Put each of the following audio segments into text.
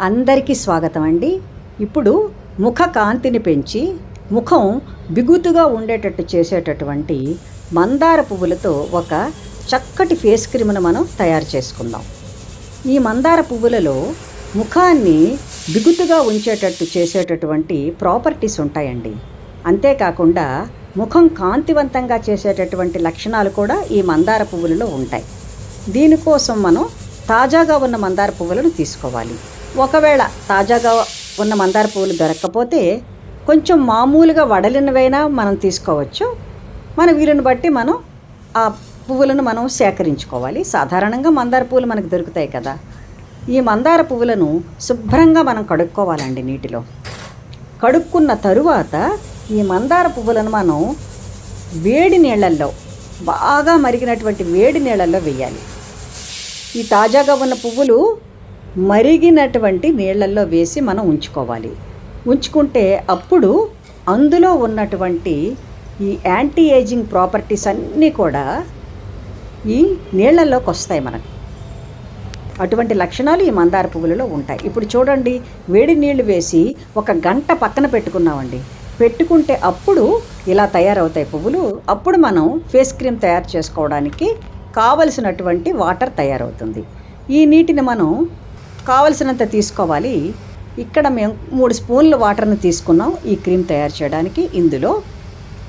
అందరికీ స్వాగతం అండి. ఇప్పుడు ముఖ కాంతిని పెంచి ముఖం బిగుతుగా ఉండేటట్టు చేసేటటువంటి మందార పువ్వులతో ఒక చక్కటి ఫేస్ క్రీమ్ను మనం తయారు చేసుకుందాం. ఈ మందార పువ్వులలో ముఖాన్ని బిగుతుగా ఉంచేటట్టు చేసేటటువంటి ప్రాపర్టీస్ ఉంటాయండి. అంతేకాకుండా ముఖం కాంతివంతంగా చేసేటటువంటి లక్షణాలు కూడా ఈ మందార పువ్వులలో ఉంటాయి. దీనికోసం మనం తాజాగా ఉన్న మందార పువ్వులను తీసుకోవాలి. ఒకవేళ తాజాగా ఉన్న మందార పువ్వులు దొరక్కపోతే కొంచెం మామూలుగా వడలినవైనా మనం తీసుకోవచ్చు. మన వీలుని బట్టి మనం ఆ పువ్వులను మనం సేకరించుకోవాలి. సాధారణంగా మందార పువ్వులు మనకు దొరుకుతాయి కదా. ఈ మందార పువ్వులను శుభ్రంగా మనం కడుక్కోవాలండి నీటిలో. కడుక్కున్న తరువాత ఈ మందార పువ్వులను మనం వేడి నీళ్ళల్లో బాగా మరిగినటువంటి వేడి నీళ్ళల్లో వేయాలి. ఈ తాజాగా ఉన్న పువ్వులు మరిగినటువంటి నీళ్ళల్లో వేసి మనం ఉంచుకోవాలి. ఉంచుకుంటే అప్పుడు అందులో ఉన్నటువంటి ఈ యాంటీ ఏజింగ్ ప్రాపర్టీస్ అన్నీ కూడా ఈ నీళ్ళల్లోకి వస్తాయి మనకు. అటువంటి లక్షణాలు ఈ మందార పువ్వులలో ఉంటాయి. ఇప్పుడు చూడండి వేడి నీళ్ళు వేసి ఒక గంట పక్కన పెట్టుకున్నామండి. పెట్టుకుంటే అప్పుడు ఇలా తయారవుతాయి పువ్వులు. అప్పుడు మనం ఫేస్ క్రీమ్ తయారు చేసుకోవడానికి కావలసినటువంటి వాటర్ తయారవుతుంది. ఈ నీటిని మనం కావలసినంత తీసుకోవాలి. ఇక్కడ మేము మూడు స్పూన్ల వాటర్ని తీసుకున్నాం ఈ క్రీమ్ తయారు చేయడానికి. ఇందులో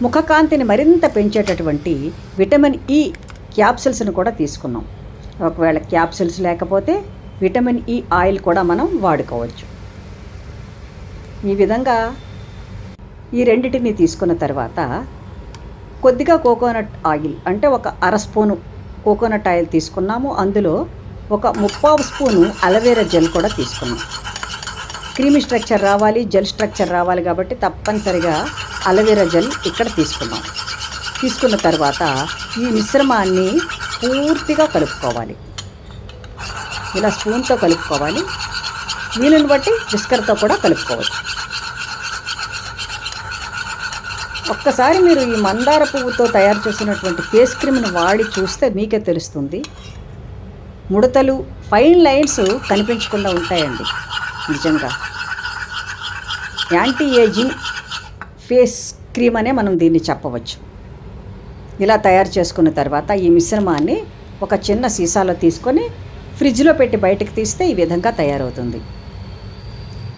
ముఖకాంతిని మరింత పెంచేటటువంటి విటమిన్ e ఈ క్యాప్సిల్స్ని కూడా తీసుకున్నాం. ఒకవేళ క్యాప్సిల్స్ లేకపోతే విటమిన్ ఈ ఆయిల్ కూడా మనం వాడుకోవచ్చు. ఈ విధంగా ఈ రెండింటిని తీసుకున్న తర్వాత కొద్దిగా కోకోనట్ ఆయిల్ అంటే ఒక అర స్పూను కోకోనట్ ఆయిల్ తీసుకున్నాము. అందులో ఒక ముప్పావు స్పూను అలవేరా జెల్ కూడా తీసుకున్నాం. క్రీమీ స్ట్రక్చర్ రావాలి జెల్ స్ట్రక్చర్ రావాలి కాబట్టి తప్పనిసరిగా అలవేరా జెల్ ఇక్కడ తీసుకున్నాం. తీసుకున్న తర్వాత ఈ మిశ్రమాన్ని పూర్తిగా కలుపుకోవాలి. ఇలా స్పూన్తో కలుపుకోవాలి. వీలుని బట్టి విస్కర్తో కూడా కలుపుకోవచ్చు. ఒక్కసారి మీరు ఈ మందార పువ్వుతో తయారు చేసినటువంటి ఫేస్ క్రీమ్ని వాడి చూస్తే మీకే తెలుస్తుంది. ముడతలు ఫైన్ లైన్స్ కనిపించకుండా ఉంటాయండి. నిజంగా. యాంటీ ఏజింగ్ ఫేస్ క్రీమ్ అనే మనం దీన్ని చెప్పవచ్చు. ఇలా తయారు చేసుకున్న తర్వాత ఈ మిశ్రమాన్ని ఒక చిన్న సీసాలో తీసుకొని ఫ్రిడ్జ్లో పెట్టి బయటకు తీస్తే ఈ విధంగా తయారవుతుంది.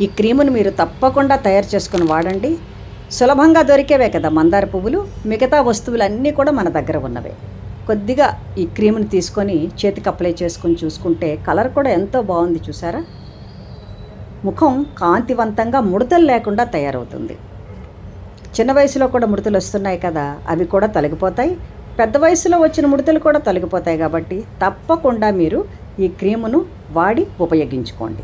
ఈ క్రీమును మీరు తప్పకుండా తయారు చేసుకుని వాడండి. సులభంగా దొరికేవే కదా మందార పువ్వులు మిగతా వస్తువులన్నీ కూడా మన దగ్గర ఉన్నవే. కొద్దిగా ఈ క్రీమ్ని తీసుకొని చేతికి అప్లై చేసుకొని చూసుకుంటే కలర్ కూడా ఎంతో బాగుంది చూసారా? ముఖం కాంతివంతంగా ముడతలు లేకుండా తయారవుతుంది. చిన్న వయసులో కూడా ముడతలు వస్తున్నాయి కదా అవి కూడా తొలగిపోతాయి. పెద్ద వయసులో వచ్చిన ముడతలు కూడా తొలగిపోతాయి కాబట్టి తప్పకుండా మీరు ఈ క్రీమును వాడి ఉపయోగించుకోండి.